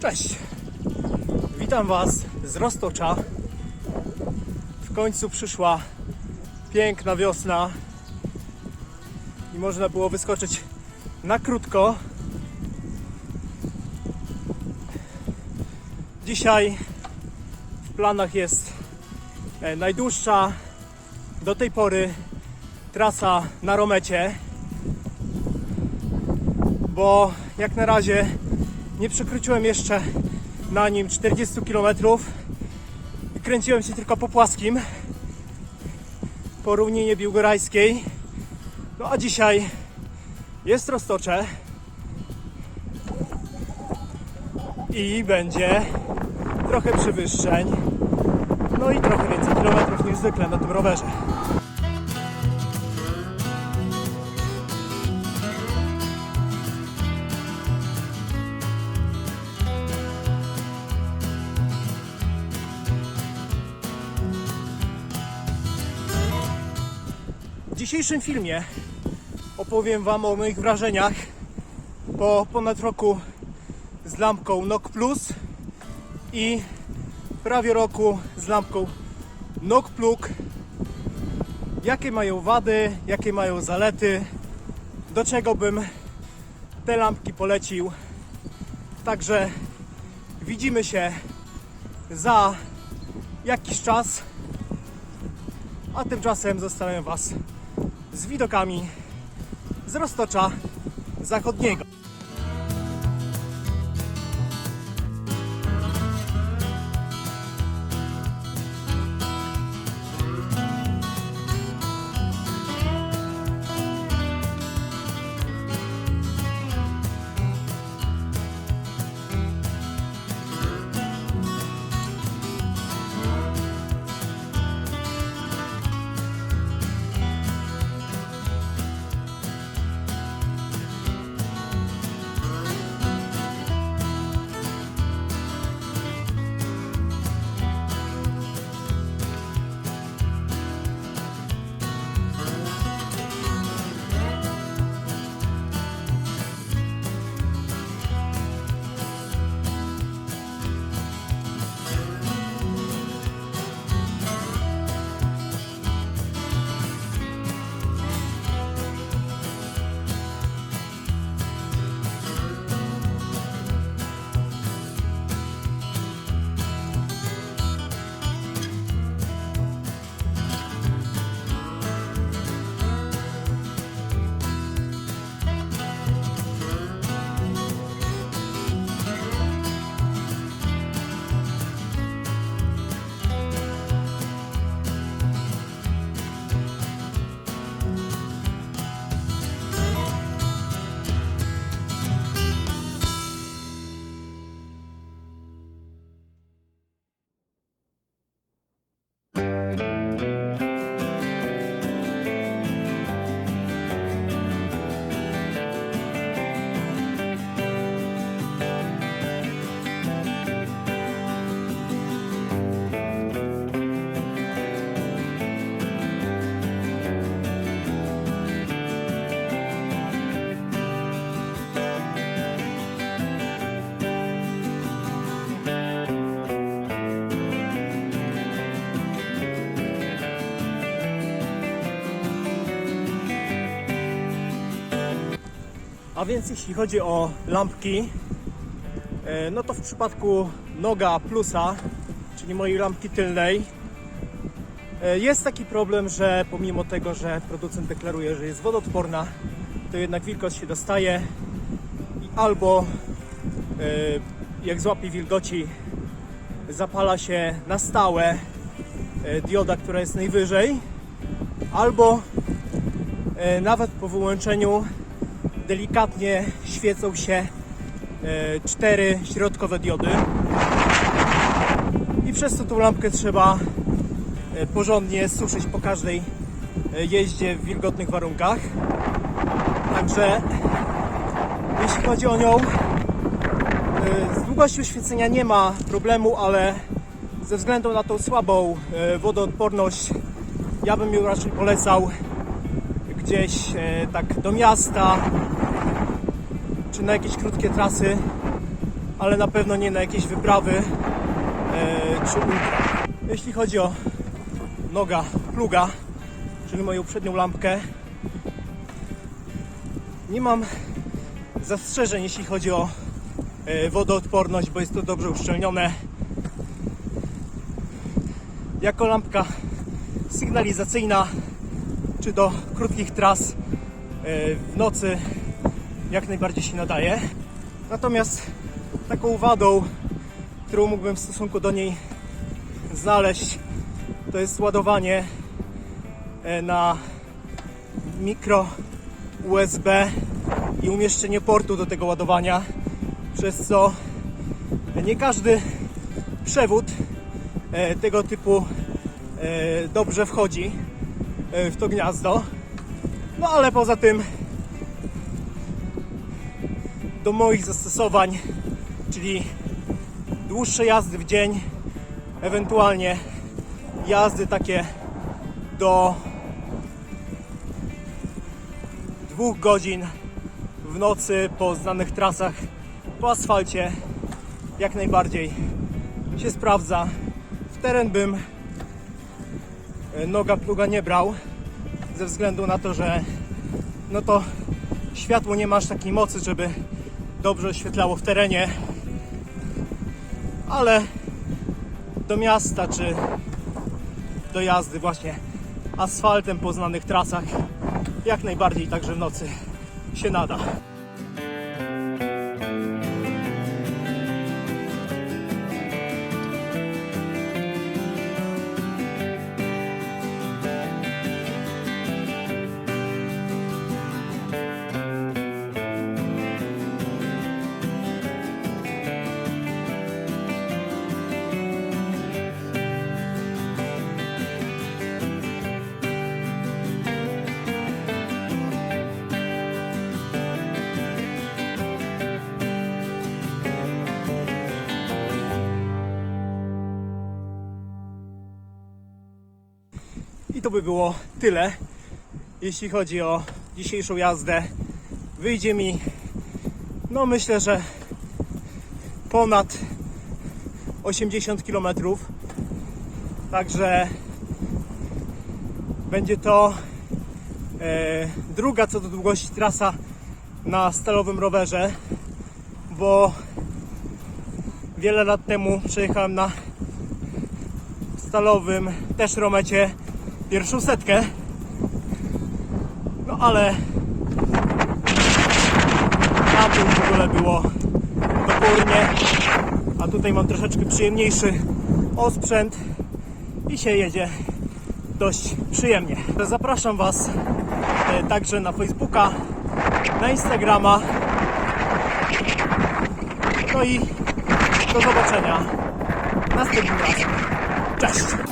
Cześć! Witam Was z Roztocza. W końcu przyszła piękna wiosna i można było wyskoczyć na krótko. Dzisiaj w planach jest e, najdłuższa do tej pory trasa na Romecie, bo jak na razie nie przekroczyłem jeszcze na nim 40 km i kręciłem się tylko po płaskim po równinie biłgorajskiej. No a dzisiaj jest roztocze i będzie trochę przewyższeń. No i trochę więcej kilometrów niż zwykle na tym rowerze dzisiejszym filmie opowiem Wam o moich wrażeniach po ponad roku z lampką NOK Plus i prawie roku z lampką NOK Plug. Jakie mają wady, jakie mają zalety, do czego bym te lampki polecił. Także widzimy się za jakiś czas. A tymczasem zostawiam Was z widokami z Roztocza Zachodniego. A więc jeśli chodzi o lampki, e, no to w przypadku Noga Plusa, czyli mojej lampki tylnej, e, jest taki problem, że pomimo tego, że producent deklaruje, że jest wodoodporna, to jednak wilgoć się dostaje i albo e, jak złapie wilgoci, zapala się na stałe dioda, która jest najwyżej, albo nawet po wyłączeniu delikatnie świecą się e, cztery środkowe diody. I przez to tą lampkę trzeba e, porządnie suszyć po każdej e, jeździe w wilgotnych warunkach. Także jeśli chodzi o nią z długością świecenia nie ma problemu, ale ze względu na tą słabą wodoodporność ja bym ją raczej polecał gdzieś tak do miasta czy na jakieś krótkie trasy ale na pewno nie na jakieś wyprawy e, czy ultra. Jeśli chodzi o noga pluga, czyli moją przednią lampkę, nie mam zastrzeżeń, jeśli chodzi o e, wodoodporność, bo jest to dobrze uszczelnione. Jako lampka sygnalizacyjna, czy do krótkich tras e, w nocy jak najbardziej się nadaje. Natomiast taką wadą, którą mógłbym w stosunku do niej znaleźć, to jest ładowanie e, na mikro USB i umieszczenie portu do tego ładowania, przez co nie każdy przewód e, tego typu e, dobrze wchodzi w to gniazdo. No ale poza tym do moich zastosowań, czyli dłuższe jazdy w dzień, ewentualnie jazdy takie do dwóch godzin w nocy po znanych trasach po asfalcie jak najbardziej się sprawdza. W teren bym e, noga pluga nie brał ze względu na to, że no to światło nie masz takiej mocy, żeby dobrze oświetlało w terenie, ale do miasta czy do jazdy właśnie asfaltem po znanych trasach jak najbardziej także w nocy się nada. I to by było tyle, jeśli chodzi o dzisiejszą jazdę. Wyjdzie mi, no myślę, że ponad 80 km. Także będzie to e, druga co do długości trasa na stalowym rowerze, bo wiele lat temu przejechałem na stalowym też romecie pierwszą setkę. No ale na tym w ogóle było topornie, a tutaj mam troszeczkę przyjemniejszy osprzęt i się jedzie dość przyjemnie. Zapraszam Was e, także na Facebooka, na Instagrama. No i do zobaczenia następnym razem. Cześć!